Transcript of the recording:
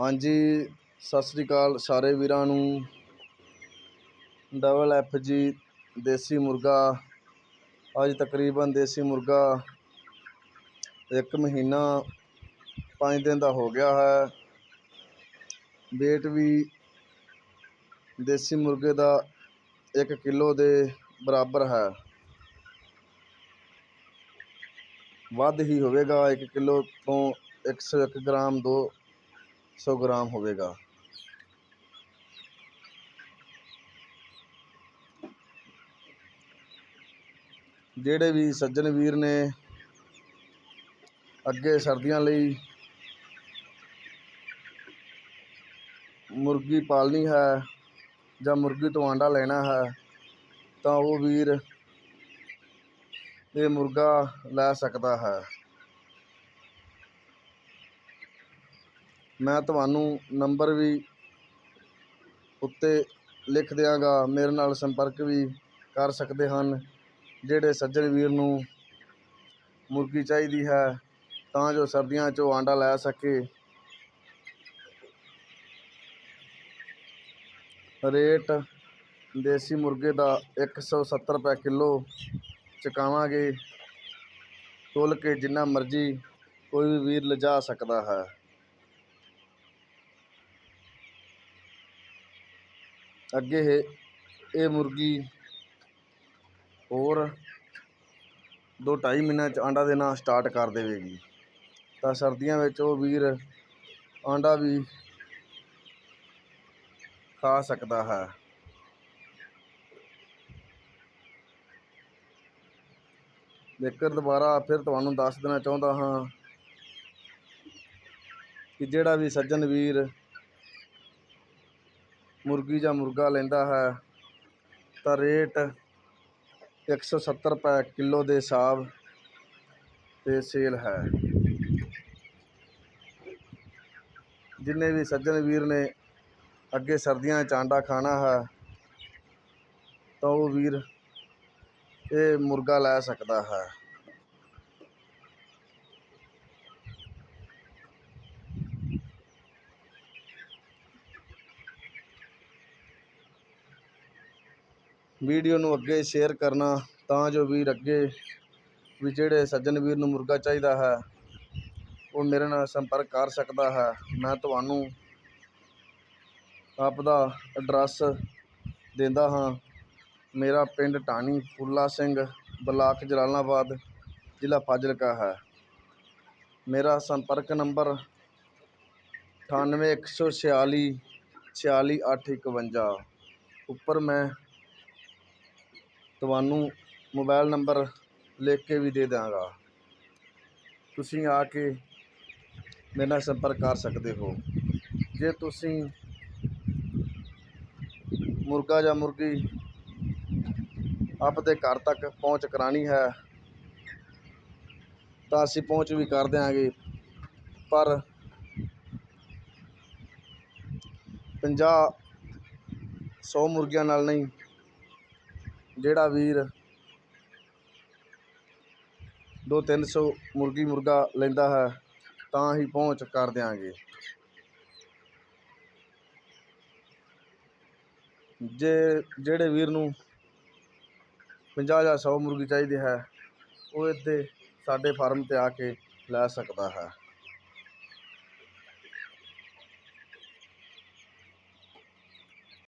ਹਾਂਜੀ, ਸਤਿ ਸ੍ਰੀ ਅਕਾਲ ਸਾਰੇ ਵੀਰਾਂ ਨੂੰ। ਡਬਲ ਐਫ ਜੀ ਦੇਸੀ ਮੁਰਗਾ, ਅੱਜ ਤਕਰੀਬਨ ਦੇਸੀ ਮੁਰਗਾ ਇੱਕ ਮਹੀਨਾ ਪੰਜ ਦਿਨ ਦਾ ਹੋ ਗਿਆ ਹੈ। weight ਵੀ ਦੇਸੀ ਮੁਰਗੇ ਦਾ ਇੱਕ ਕਿਲੋ ਦੇ ਬਰਾਬਰ ਹੈ। ਵੱਧ ਹੀ ਹੋਵੇਗਾ, ਇੱਕ ਕਿਲੋ ਤੋਂ 101 ਗ੍ਰਾਮ ਦੋ ਸੌ ਗ੍ਰਾਮ ਹੋਵੇਗਾ। ਜਿਹੜੇ ਵੀ ਸੱਜਣ ਵੀਰ ਨੇ ਅੱਗੇ ਸਰਦੀਆਂ ਲਈ ਮੁਰਗੀ ਪਾਲਣੀ ਹੈ ਜਾਂ ਮੁਰਗੀ ਤੋਂ ਆਂਡਾ ਲੈਣਾ ਹੈ, ਤਾਂ ਉਹ ਵੀਰ ਇਹ ਮੁਰਗਾ ਲੈ ਸਕਦਾ ਹੈ। ਮੈਂ ਤੁਹਾਨੂੰ ਨੰਬਰ ਵੀ ਉੱਤੇ ਲਿਖ ਦਿਆਂਗਾ। ਮੇਰੇ ਨਾਲ ਸੰਪਰਕ ਵੀ ਕਰ ਸਕਦੇ ਹਨ। ਜਿਹੜੇ ਸੱਜਣ ਵੀਰ ਨੂੰ ਮੁਰਗੀ ਚਾਹੀਦੀ ਹੈ, ਤਾਂ ਜੋ ਸਰਦੀਆਂ 'ਚੋਂ ਆਂਡਾ ਲੈ ਸਕੇ। ਰੇਟ ਦੇਸੀ ਮੁਰਗੇ ਦਾ 170 ਰੁਪਏ ਕਿਲੋ ਚੁਕਾਵਾਂਗੇ। ਤੋਲ ਕੇ ਜਿੰਨਾ ਮਰਜ਼ੀ ਕੋਈ ਵੀ ਵੀਰ ਲਿਜਾ ਸਕਦਾ ਹੈ। ਅੱਗੇ ਇਹ ਇਹ ਮੁਰਗੀ ਹੋਰ ਦੋ ਢਾਈ ਮਹੀਨਿਆਂ 'ਚ ਆਂਡਾ ਦੇਣਾ ਸਟਾਰਟ ਕਰ ਦੇਵੇਗੀ। ਤਾਂ ਸਰਦੀਆਂ ਵਿੱਚ ਉਹ ਵੀਰ ਆਂਡਾ ਵੀ ਖਾ ਸਕਦਾ ਹੈ। ਜੇਕਰ ਦੁਬਾਰਾ ਫਿਰ ਤੁਹਾਨੂੰ ਦੱਸ ਦੇਣਾ ਚਾਹੁੰਦਾ ਹਾਂ ਕਿ ਜਿਹੜਾ ਵੀ ਸੱਜਣ ਵੀਰ ਮੁਰਗੀ ਜਾਂ ਮੁਰਗਾ ਲੈਂਦਾ ਹੈ, ਤਾਂ ਰੇਟ 170 ਰੁਪਏ ਕਿਲੋ ਦੇ ਹਿਸਾਬ ਤੇ ਸੇਲ ਹੈ। ਜਿੰਨੇ ਵੀ ਸੱਜਣ ਵੀਰ ਨੇ ਅੱਗੇ ਸਰਦੀਆਂ 'ਚ ਆਂਡਾ ਖਾਣਾ ਹੈ, ਤਾਂ ਉਹ ਵੀਰ ਇਹ ਮੁਰਗਾ ਲੈ ਸਕਦਾ ਹੈ। ਵੀਡੀਓ ਨੂੰ ਅੱਗੇ ਸ਼ੇਅਰ ਕਰਨਾ ਤਾਂ ਜੋ ਵੀਰ ਅੱਗੇ ਵੀ ਜਿਹੜੇ ਸੱਜਣ ਵੀਰ ਨੂੰ ਮੁਰਗਾ ਚਾਹੀਦਾ ਹੈ, ਉਹ ਮੇਰੇ ਨਾਲ ਸੰਪਰਕ ਕਰ ਸਕਦਾ ਹੈ। ਮੈਂ ਤੁਹਾਨੂੰ ਆਪਦਾ ਐਡਰੈਸ ਦਿੰਦਾ ਹਾਂ। ਮੇਰਾ ਪਿੰਡ ਟਾਣੀ ਫੁੱਲਾ ਸਿੰਘ, ਬਲਾਕ ਜਲਾਲਾਬਾਦ, ਜ਼ਿਲ੍ਹਾ ਫਾਜ਼ਿਲਕਾ ਹੈ। ਮੇਰਾ ਸੰਪਰਕ ਨੰਬਰ ਅਠਾਨਵੇਂ ਇੱਕ ਸੌ ਛਿਆਲੀ ਛਿਆਲੀ ਅੱਠ ਇਕਵੰਜਾ। ਉੱਪਰ ਮੈਂ ਤੁਹਾਨੂੰ ਮੋਬਾਇਲ ਨੰਬਰ ਲਿਖ ਕੇ ਵੀ ਦੇ ਦਿਆਂਗਾ। ਤੁਸੀਂ ਆ ਕੇ ਮੇਰੇ ਨਾਲ ਸੰਪਰਕ ਕਰ ਸਕਦੇ ਹੋ। ਜੇ ਤੁਸੀਂ ਮੁਰਗਾ ਜਾਂ ਮੁਰਗੀ ਆਪਦੇ ਘਰ ਤੱਕ ਪਹੁੰਚ ਕਰਾਣੀ ਹੈ, ਤਾਂ ਅਸੀਂ ਪਹੁੰਚ ਵੀ ਕਰ ਦਿਆਂਗੇ। ਪਰ ਪੰਜਾਹ ਸੌ ਮੁਰਗੀਆਂ ਨਾਲ ਨਹੀਂ ਜਿਹੜਾ ਵੀਰ ਦੋ ਤਿੰਨ ਸੌ ਮੁਰਗੀ ਮੁਰਗਾ ਲੈਂਦਾ ਹੈ, ਤਾਂ ਹੀ ਪਹੁੰਚ ਕਰ ਦਿਆਂਗੇ। ਜੇ, ਜਿਹੜੇ ਵੀਰ ਨੂੰ ਪੰਜਾਹ ਜਾਂ ਸੌ ਮੁਰਗੀ ਚਾਹੀਦੀ ਹੈ, ਉਹ ਇੱਥੇ ਸਾਡੇ ਫਾਰਮ 'ਤੇ ਆ ਕੇ ਲੈ ਸਕਦਾ ਹੈ।